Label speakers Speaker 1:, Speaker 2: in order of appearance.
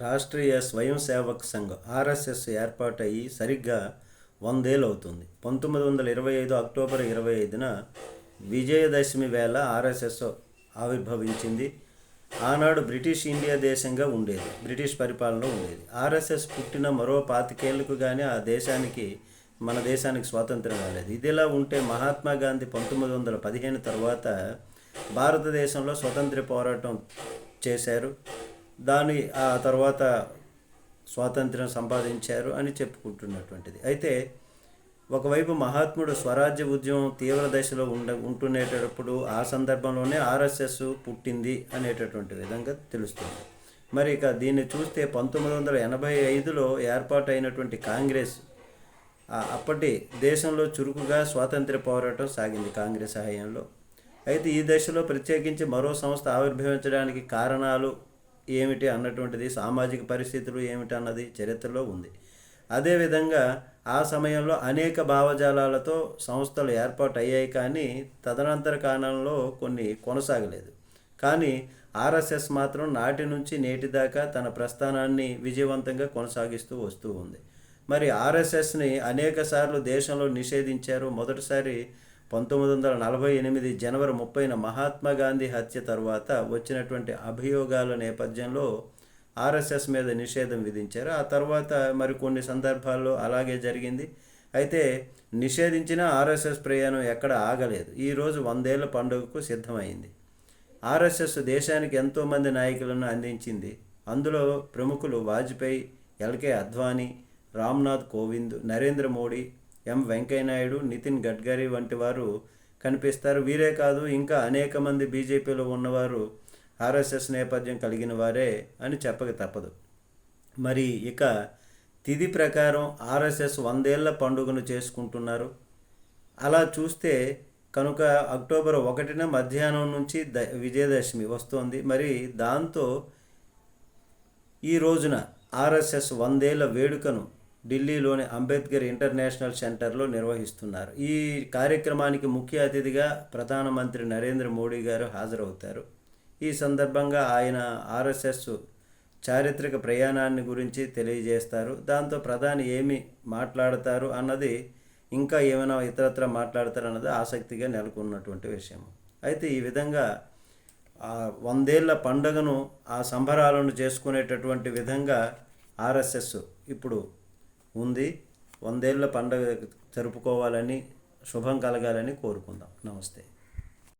Speaker 1: రాష్ట్రీయ స్వయం సేవక్ సంఘ్ ఆర్ఎస్ఎస్ ఏర్పాటయ్యి సరిగ్గా వందేళ్ళు అవుతుంది పంతొమ్మిది వందల ఇరవై ఐదు అక్టోబర్ ఇరవై ఐదున విజయదశమి వేళ ఆర్ఎస్ఎస్ ఆవిర్భవించింది. ఆనాడు బ్రిటిష్ ఇండియా దేశంగా ఉండేది. బ్రిటిష్ పరిపాలన ఉండేది. ఆర్ఎస్ఎస్ పుట్టిన మరో పాతికేళ్ళకు కానీ ఆ దేశానికి మన దేశానికి స్వాతంత్రం రాలేదు. ఇదిలా ఉంటే మహాత్మా గాంధీ పంతొమ్మిది వందల పదిహేను తర్వాత భారతదేశంలో స్వతంత్ర పోరాటం చేశారు. దాని ఆ తర్వాత స్వాతంత్రం సంపాదించారు అని చెప్పుకుంటున్నటువంటిది. అయితే ఒకవైపు మహాత్ముడు స్వరాజ్య ఉద్యమం తీవ్ర దశలో ఉండ ఉంటునేటప్పుడు ఆ సందర్భంలోనే ఆర్ఎస్ఎస్ పుట్టింది అనేటటువంటి విధంగా తెలుస్తుంది. మరి ఇక దీన్ని చూస్తే పంతొమ్మిది వందల ఎనభై ఐదులో ఏర్పాటైనటువంటి కాంగ్రెస్ అప్పటి దేశంలో చురుకుగా స్వాతంత్ర పోరాటం సాగింది కాంగ్రెస్ హయాంలో. అయితే ఈ దశలో ప్రత్యేకించి మరో సంస్థ ఆవిర్భవించడానికి కారణాలు ఏమిటి అన్నటువంటిది సామాజిక పరిస్థితులు ఏమిటి అన్నది చరిత్రలో ఉంది. అదేవిధంగా ఆ సమయంలో అనేక భావజాలాలతో సంస్థలు ఏర్పాటు అయ్యాయి కానీ తదనంతర కాలంలో కొన్ని కొనసాగలేదు. కానీ ఆర్ఎస్ఎస్ మాత్రం నాటి నుంచి నేటి దాకా తన ప్రస్థానాన్ని విజయవంతంగా కొనసాగిస్తూ వస్తూ ఉంది. మరి ఆర్ఎస్ఎస్ని అనేక సార్లు దేశంలో నిషేధించారు. మొదటిసారి పంతొమ్మిది వందల నలభై ఎనిమిది జనవరి ముప్పైన మహాత్మా గాంధీ హత్య తర్వాత వచ్చినటువంటి అభియోగాల నేపథ్యంలో ఆర్ఎస్ఎస్ మీద నిషేధం విధించారు. ఆ తర్వాత మరికొన్ని సందర్భాల్లో అలాగే జరిగింది. అయితే నిషేధించిన ఆర్ఎస్ఎస్ ప్రయాణం ఎక్కడ ఆగలేదు. ఈరోజు వందేళ్ళ పండుగకు సిద్ధమైంది. ఆర్ఎస్ఎస్ దేశానికి ఎంతోమంది నాయకులను అందించింది. అందులో ప్రముఖులు వాజ్పేయి ఎల్కే అద్వానీ రామ్నాథ్ కోవింద్ నరేంద్ర మోడీ ఎం వెంకయ్యనాయుడు నితిన్ గడ్కరీ వంటి వారు కనిపిస్తారు. వీరే కాదు ఇంకా అనేక మంది బీజేపీలో ఉన్నవారు ఆర్ఎస్ఎస్ నేపథ్యం కలిగిన వారే అని చెప్పక తప్పదు. మరి ఇక తిది ప్రకారం ఆర్ఎస్ఎస్ వందేళ్ళ పండుగను చేసుకుంటున్నారు. అలా చూస్తే కనుక అక్టోబర్ ఒకటిన మధ్యాహ్నం నుంచి ద విజయదశమి వస్తోంది. మరి దాంతో ఈ రోజున ఆర్ఎస్ఎస్ వందేళ్ళ వేడుకను ఢిల్లీలోని అంబేద్కర్ ఇంటర్నేషనల్ సెంటర్లో నిర్వహిస్తున్నారు. ఈ కార్యక్రమానికి ముఖ్య అతిథిగా ప్రధానమంత్రి నరేంద్ర మోడీ గారు హాజరవుతారు. ఈ సందర్భంగా ఆయన ఆర్ఎస్ఎస్ చారిత్రక ప్రయాణాన్ని గురించి తెలియజేస్తారు. దాంతో ప్రధాని ఏమి మాట్లాడతారు అన్నది ఇంకా ఏమైనా ఇతరత్ర మాట్లాడతారు అన్నది ఆసక్తిగా నెలకొన్నటువంటి విషయం. అయితే ఈ విధంగా వందేళ్ళ పండుగను ఆ సంబరాలను చేసుకునేటటువంటి విధంగా ఆర్ఎస్ఎస్ ఇప్పుడు ఉంది. వందేళ్ళ పండగ జరుపుకోవాలని శుభం కలగాలని కోరుకుందాం. నమస్తే.